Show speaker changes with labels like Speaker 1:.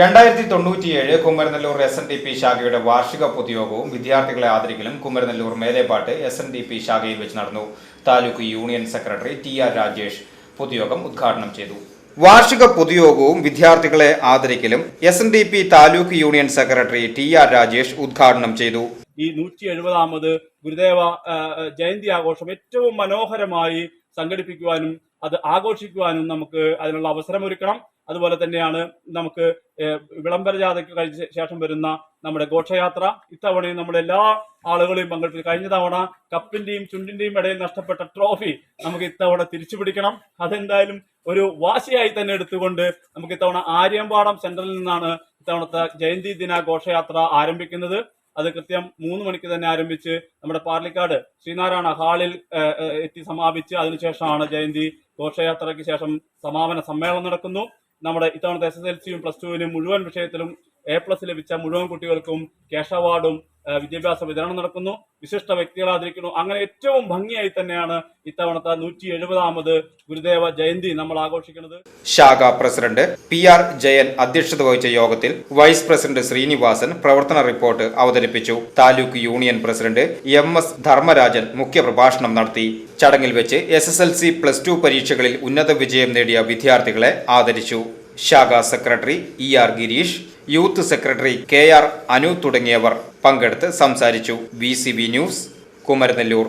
Speaker 1: രണ്ടായിരത്തി തൊണ്ണൂറ്റിയേഴ് Kumaranellur S N D P ശാഖയുടെ വാർഷിക പൊതുയോഗവും വിദ്യാർത്ഥികളെ ആദരിക്കലും Kumaranellur Melepatt S N D P ശാഖയിൽ വെച്ച് നടന്നു. Taluk union secretary T R Rajesh പൊതുയോഗം ഉദ്ഘാടനം ചെയ്തു. വാർഷിക പൊതുയോഗവും വിദ്യാർത്ഥികളെ ആദരിക്കലും S N D P taluk union secretary T R Rajesh ഉദ്ഘാടനം ചെയ്തു.
Speaker 2: ഈ നൂറ്റി എഴുപതാമത് ഗുരുദേവ ജയന്തി ആഘോഷം ഏറ്റവും മനോഹരമായി സംഘടിപ്പിക്കുവാനും അത് ആഘോഷിക്കുവാനും നമുക്ക് അതിനുള്ള അവസരം ഒരുക്കണം അതുപോലെ തന്നെയാണ് നമുക്ക് വിളംബര ജാഥയ്ക്ക് കഴിഞ്ഞ ശേഷം വരുന്ന നമ്മുടെ ഘോഷയാത്ര. ഇത്തവണയും നമ്മുടെ എല്ലാ ആളുകളെയും പങ്കെടുത്തു കഴിഞ്ഞ തവണ കപ്പിന്റെയും ചുണ്ടിന്റെയും ഇടയിൽ നഷ്ടപ്പെട്ട ട്രോഫി നമുക്ക് ഇത്തവണ തിരിച്ചു പിടിക്കണം. അതെന്തായാലും ഒരു വാശിയായി തന്നെ എടുത്തുകൊണ്ട് നമുക്ക് ഇത്തവണ ആര്യമ്പാടം സെന്ററിൽ നിന്നാണ് ഇത്തവണത്തെ ജയന്തി ദിന ഘോഷയാത്ര ആരംഭിക്കുന്നത്. അത് കൃത്യം മൂന്ന് മണിക്ക് തന്നെ ആരംഭിച്ച് നമ്മുടെ പാർലിക്കാട് ശ്രീനാരായണ ഹാളിൽ എത്തി സമാപിച്ച് അതിനുശേഷമാണ് ജയന്തി ഘോഷയാത്രയ്ക്ക് ശേഷം സമാപന സമ്മേളനം നടക്കുന്നു. നമ്മുടെ ഇത്തവണത്തെ എസ് എസ് എൽ സിയും പ്ലസ് ടുവിനും മുഴുവൻ വിഷയത്തിലും എ പ്ലസ് ലഭിച്ച മുഴുവൻ കുട്ടികൾക്കും ക്യാഷ് അവാർഡും വിദ്യാഭ്യാസ വിതരണം നടക്കുന്നു വിശിഷ്ട വ്യക്തികളെ ആദരിക്കുന്നു. അങ്ങനെ ഏറ്റവും ഭംഗിയായി തന്നെയാണ് ഇത്തവണത്തെ നൂറ്റി എഴുപതാമത് ഗുരുദേവ ജയന്തി നമ്മൾ ആഘോഷിക്കുന്നത്.
Speaker 1: ശാഖ പ്രസിഡന്റ് പി ആർ ജയൻ അധ്യക്ഷത വഹിച്ച യോഗത്തിൽ വൈസ് പ്രസിഡന്റ് ശ്രീനിവാസൻ പ്രവർത്തന റിപ്പോർട്ട് അവതരിപ്പിച്ചു. Taluk union president M S Dharmarajan മുഖ്യപ്രഭാഷണം നടത്തി. ചടങ്ങിൽ വെച്ച് S S L C plus two പരീക്ഷകളിൽ ഉന്നത വിജയം നേടിയ വിദ്യാർത്ഥികളെ ആദരിച്ചു. ശാഖ secretary E R Girish youth secretary K R Anu തുടങ്ങിയവർ പങ്കെടുത്ത് സംസാരിച്ചു. V news Kumaranellur.